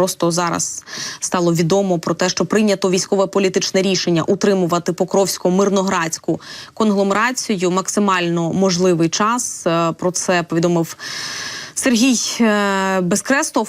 просто зараз стало відомо про те, що прийнято військове політичне рішення утримувати Покровську мирноградську конгломерацію максимально можливий час. Е, Про це повідомив. Сергій е, Безкрестов,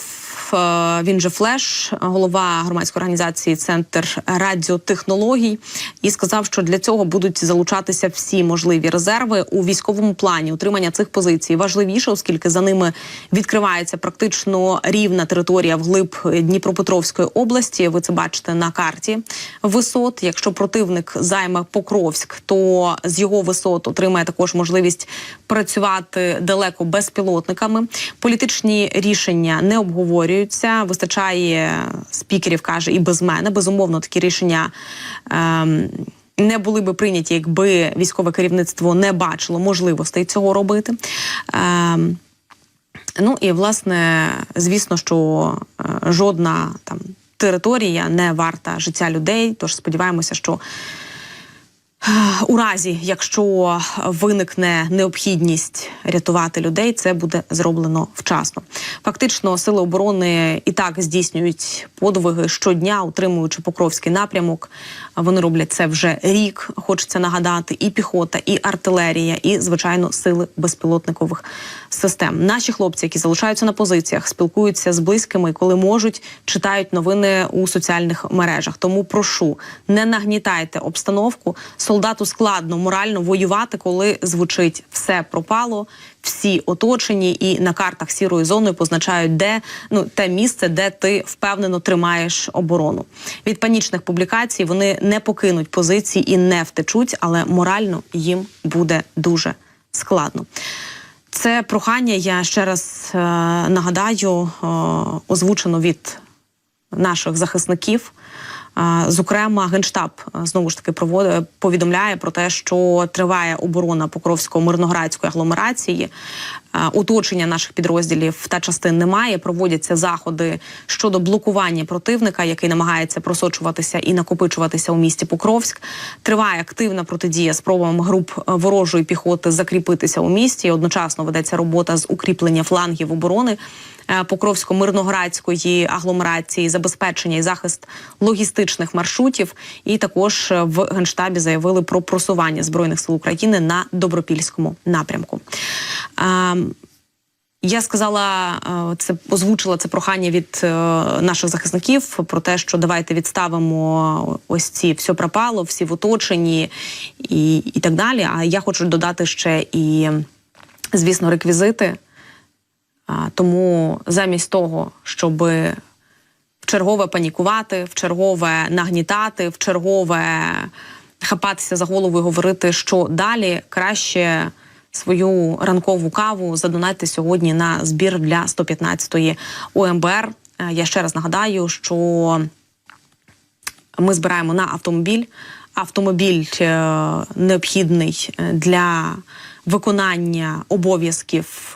е, він же Флеш, голова громадської організації Центр радіотехнологій, і сказав, що для цього будуть залучатися всі можливі резерви у військовому плані. Утримання цих позицій важливіше, оскільки за ними відкривається практично рівна територія вглиб Дніпропетровської області. Ви це бачите на карті висот. Якщо противник займе Покровськ, то з його висот отримає також можливість працювати далеко безпілотниками. Політичні рішення не обговорюються. Вистачає спікерів, каже, і без мене. Безумовно, такі рішення. Ем, не були би прийняті, якби військове керівництво не бачило можливостей цього робити. Ем, ну і власне, звісно, що е, жодна там територія не варта життя людей. Тож сподіваємося, що у разі, якщо виникне необхідність рятувати людей, це буде зроблено вчасно. Фактично, сили оборони і так здійснюють подвиги щодня, утримуючи покровський напрямок. Вони роблять це вже рік. Хочеться нагадати, і піхота, і артилерія, і звичайно сили безпілотникових систем. Наші хлопці, які залишаються на позиціях, спілкуються з близькими, коли можуть, читають новини у соціальних мережах. Тому прошу не нагнітайте обстановку. Солдату складно морально воювати, коли звучить все пропало, всі оточені, і на картах сірою зоною позначають, де ну те місце, де ти впевнено тримаєш оборону. Від панічних публікацій вони не покинуть позиції і не втечуть, але морально їм буде дуже складно. Це прохання. Я ще раз е, нагадаю, е, озвучено від наших захисників. Зокрема, генштаб е, знову ж таки проводить повідомляє про те, що триває оборона Покровського мирноградської агломерації. Уточення наших підрозділів та частин немає. Проводяться заходи щодо блокування противника, який намагається просочуватися і накопичуватися у місті Покровськ. Триває активна протидія спробам груп е, ворожої піхоти закріпитися у місті. Одночасно ведеться робота з укріплення флангів оборони. Е, Покровсько-мирноградської агломерації, забезпечення і захист логістичних маршрутів. І також е, в генштабі заявили про просування збройних сил України на добропільському напрямку. Ем, я сказала, е, це озвучила це прохання від е, наших захисників про те, що давайте відставимо ось ці все пропало, всі в оточенні і, і так далі. А я хочу додати ще і, звісно, реквізити. Тому замість того, щоб в чергове панікувати, в чергове нагнітати, в чергове хапатися за голову і говорити, що далі краще свою ранкову каву задонайте сьогодні на збір для 115-ї ОМБР. Е, Я ще раз нагадаю, що ми збираємо на автомобіль. Автомобіль е, необхідний е, для виконання обов'язків.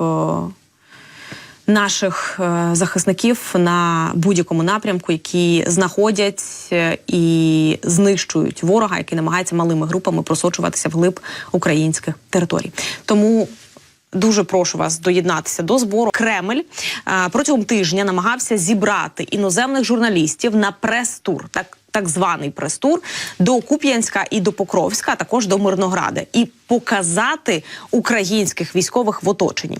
Наших е, захисників на будь-якому напрямку, які знаходять е, і знищують ворога, який намагається малими групами просочуватися вглиб українських територій. Тому Дуже прошу вас доєднатися до збору. Кремль е, протягом тижня намагався зібрати іноземних журналістів на прес-тур, так так званий прес-тур до Куп'янська і до Покровська, а також до Мирнограда, і показати українських військових в оточенні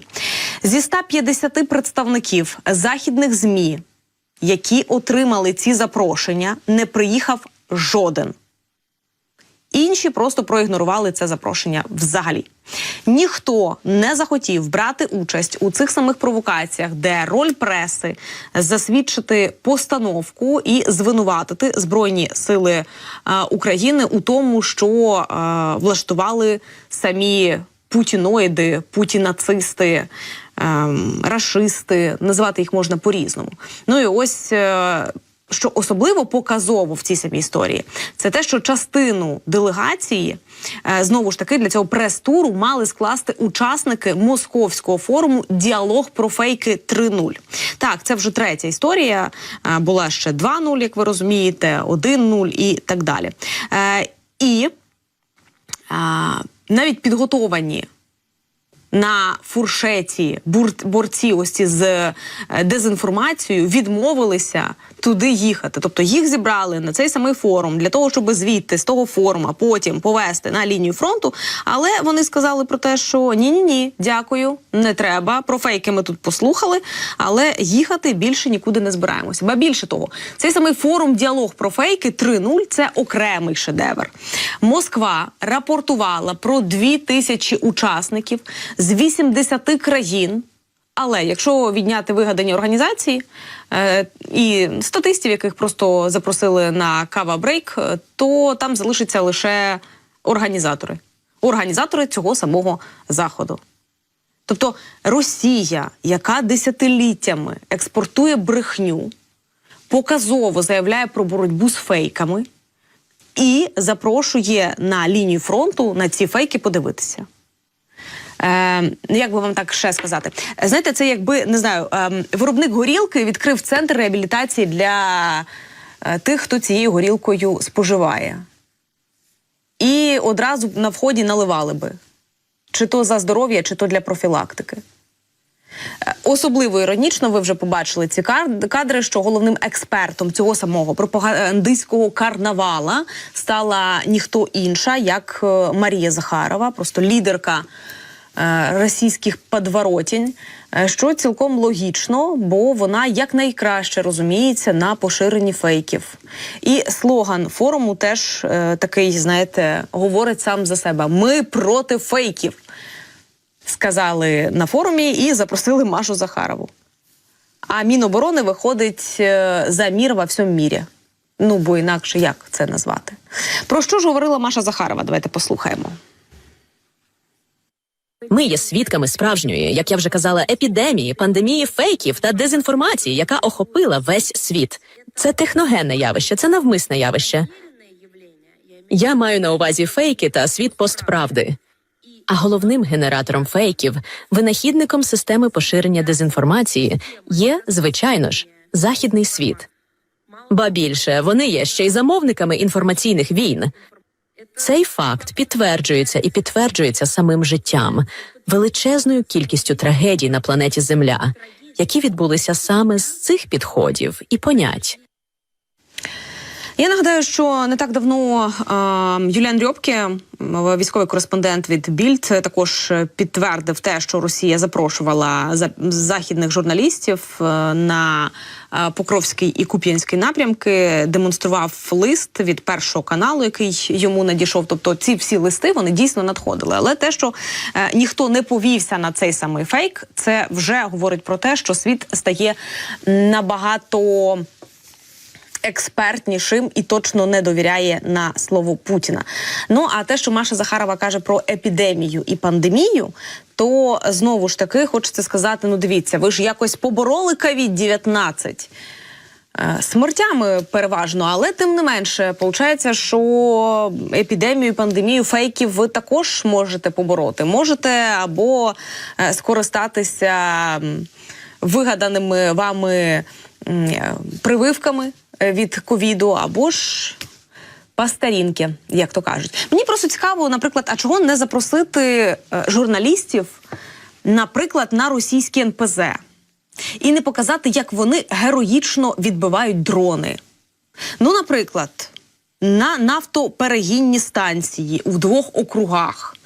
зі 150 представників західних змі, які отримали ці запрошення, не приїхав жоден. Інші просто проігнорували це запрошення взагалі. Ніхто не захотів брати участь у цих самих провокаціях, де роль преси засвідчити постановку і звинуватити збройні сили е, України у тому, що е, влаштували самі путіноїди, путінацисти, ем, рашисти. Називати їх можна по-різному. Ну і ось. е, що особливо показово в цій самій історії, це те, що частину делегації е, знову ж таки для цього прес-туру мали скласти учасники московського форуму Діалог про фейки 3.0. Так, це вже третя історія. Е, Була ще 2.0, як ви розумієте, 1.0 і так далі. Е, І навіть підготовані на фуршеті борці ось ці з е, дезінформацією відмовилися туди їхати. Тобто їх зібрали на цей самий форум для того, щоб звідти з того форуму потім повести на лінію фронту. Але вони сказали про те, що ні, ні, ні, дякую, не треба. Про фейки ми тут послухали, але їхати більше нікуди не збираємося. Ба більше того, цей самий форум діалог про фейки 3.0 – це окремий шедевр. Москва рапортувала про 2 тисячі учасників з 80 країн. Але якщо відняти вигадані організації е, і статистів, яких просто запросили на кава брейк, е, то там залишаться лише організатори, організатори цього самого заходу. Тобто Росія, яка десятиліттями експортує брехню, показово заявляє про боротьбу з фейками і запрошує на лінію фронту на ці фейки подивитися. Е, як би вам так ще сказати? Знаєте, це якби не знаю, е, виробник горілки відкрив центр реабілітації для е, тих, хто цією горілкою споживає. І одразу на вході наливали би. Чи то за здоров'я, чи то для профілактики. Е, Особливо іронічно, ви вже побачили ці кадри, що головним експертом цього самого пропагандистського карнавала стала ніхто інша, як е, Марія Захарова, просто лідерка російських подворотень, е, що цілком логічно, бо вона якнайкраще розуміється на поширенні фейків. І слоган форуму теж е, такий, знаєте, говорить сам за себе: ми проти фейків сказали на форумі і запросили Машу Захарову. А Міноборони виходить е, за мір во всьому мірі. Ну, бо інакше як це назвати? Про що ж говорила Маша Захарова? Давайте послухаємо. Ми є свідками справжньої, як я вже казала, епідемії, пандемії фейків та дезінформації, яка охопила весь світ. Це техногенне явище, це навмисне явище. Я маю на увазі фейки та світ постправди. А головним генератором фейків, винахідником системи поширення дезінформації, є, звичайно ж, західний світ. Ба більше вони є ще й замовниками інформаційних війн. Цей факт підтверджується і підтверджується самим життям, величезною кількістю трагедій на планеті Земля, які відбулися саме з цих підходів і понять. Я нагадаю, що не так давно Юліан Рьопке, військовий кореспондент від Більд, також підтвердив те, що Росія запрошувала за- західних журналістів е, на е, Покровський і Куп'янський напрямки, демонстрував лист від першого каналу, який йому надійшов. Тобто ці всі листи вони дійсно надходили. Але те, що е, ніхто не повівся на цей самий фейк, це вже говорить про те, що світ стає набагато експертнішим і точно не довіряє на слово Путіна. Ну а те, що Маша Захарова каже про епідемію і пандемію, то знову ж таки хочеться сказати: ну дивіться, ви ж якось побороли ковід 19 Е, Смертями переважно, але тим не менше, виходить, що епідемію, пандемію фейків ви також можете побороти. Можете або е, скористатися вигаданими вами е, прививками від ковіду, або ж по старінки, як то кажуть. Мені просто цікаво, наприклад, а чого не запросити е, журналістів, наприклад, на російські НПЗ і не показати, як вони героїчно відбивають дрони. Ну, наприклад, на нафтоперегінні станції у двох округах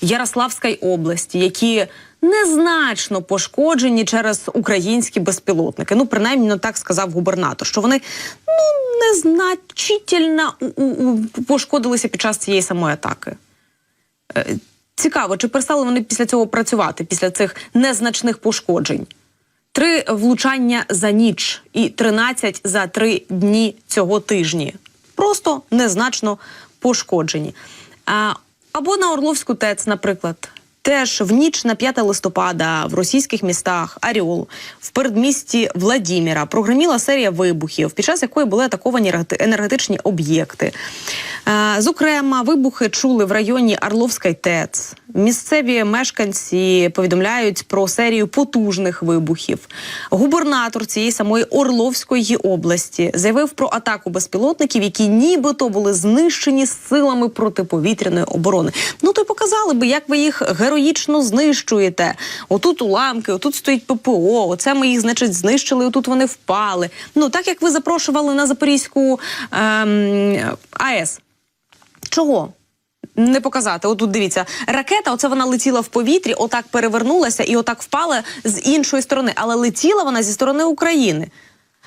Ярославської області, які незначно пошкоджені через українські безпілотники. Ну, принаймні, ну, так сказав губернатор, що вони ну незначительно пошкодилися під час цієї самої атаки. Е, Цікаво, чи перестали вони після цього працювати, після цих незначних пошкоджень? Три влучання за ніч і 13 за три дні цього тижні. Просто незначно пошкоджені. А, або на Орловську ТЕЦ, наприклад. Теж в ніч на 5 листопада в російських містах Аріол в передмісті Владіміра прогреміла серія вибухів, під час якої були атаковані енергети- енергетичні об'єкти. Е, Зокрема, вибухи чули в районі Орловської ТЕЦ. Місцеві мешканці повідомляють про серію потужних вибухів. Губернатор цієї самої Орловської області заявив про атаку безпілотників, які нібито були знищені силами протиповітряної оборони. Ну то й показали би, як ви їх героїчно знищуєте. Отут уламки, отут стоїть ППО. Оце ми їх, значить, знищили. Отут вони впали. Ну так як ви запрошували на Запорізьку ем, АЕС. Чого? Не показати. Отут дивіться, ракета, оце вона летіла в повітрі, отак перевернулася і отак впала з іншої сторони. Але летіла вона зі сторони України.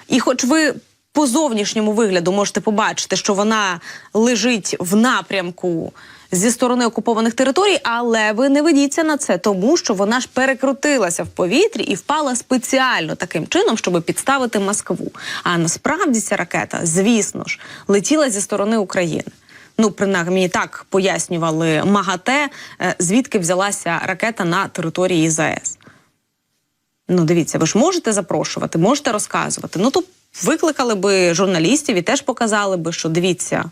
І хоч ви по зовнішньому вигляду можете побачити, що вона лежить в напрямку зі сторони окупованих територій, але ви не ведіться на це, тому що вона ж перекрутилася в повітрі і впала спеціально таким чином, щоб підставити Москву. А насправді ця ракета, звісно ж, летіла зі сторони України. Ну, принаймні, так пояснювали МАГАТЕ, е, звідки взялася ракета на території ЗАЕС. Ну, дивіться, ви ж можете запрошувати, можете розказувати. Ну, то викликали би журналістів і теж показали би, що дивіться,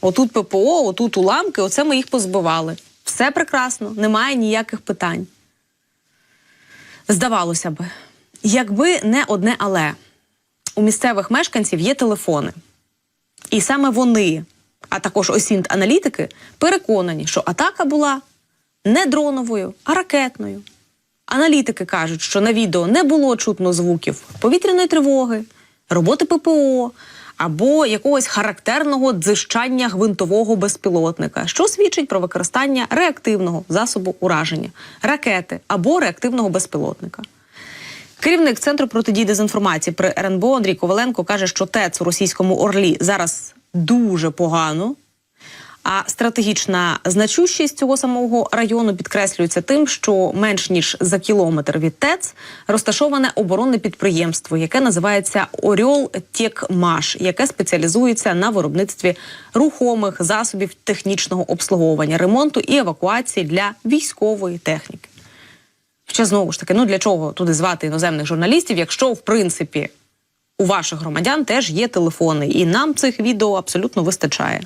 отут ППО, отут уламки, оце ми їх позбивали. Все прекрасно, немає ніяких питань. Здавалося би, якби не одне але у місцевих мешканців є телефони. І саме вони, а також осінт аналітики, переконані, що атака була не дроновою, а ракетною. Аналітики кажуть, що на відео не було чутно звуків повітряної тривоги, роботи ППО або якогось характерного дзижчання гвинтового безпілотника, що свідчить про використання реактивного засобу ураження ракети або реактивного безпілотника. Керівник центру протидії дезінформації при РНБО Андрій Коваленко каже, що ТЕЦ у російському Орлі зараз дуже погано. А стратегічна значущість цього самого району підкреслюється тим, що менш ніж за кілометр від ТЕЦ розташоване оборонне підприємство, яке називається Оріол Тєкмаш, яке спеціалізується на виробництві рухомих засобів технічного обслуговування, ремонту і евакуації для військової техніки. Ще знову ж таки, ну для чого туди звати іноземних журналістів, якщо в принципі у ваших громадян теж є телефони, і нам цих відео абсолютно вистачає.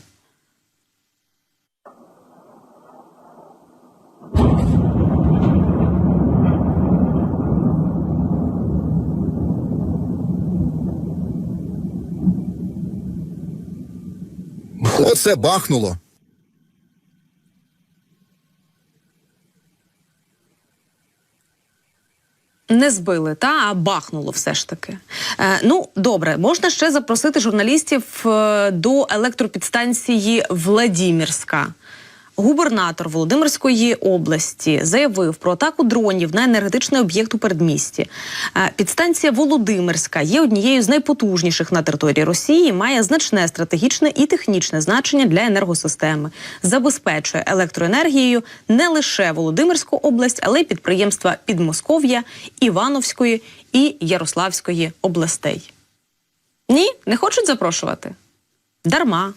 Оце бахнуло. Не збили, та а бахнуло все ж таки. Е, ну добре, можна ще запросити журналістів е, до електропідстанції Владімірська. Губернатор Володимирської області заявив про атаку дронів на енергетичний об'єкт у передмісті. Е, Підстанція Володимирська є однією з найпотужніших на території Росії. Має значне стратегічне і технічне значення для енергосистеми. Забезпечує електроенергією не лише Володимирську область, але й підприємства Підмосков'я, Івановської і Ярославської областей. Ні, не хочуть запрошувати. Дарма.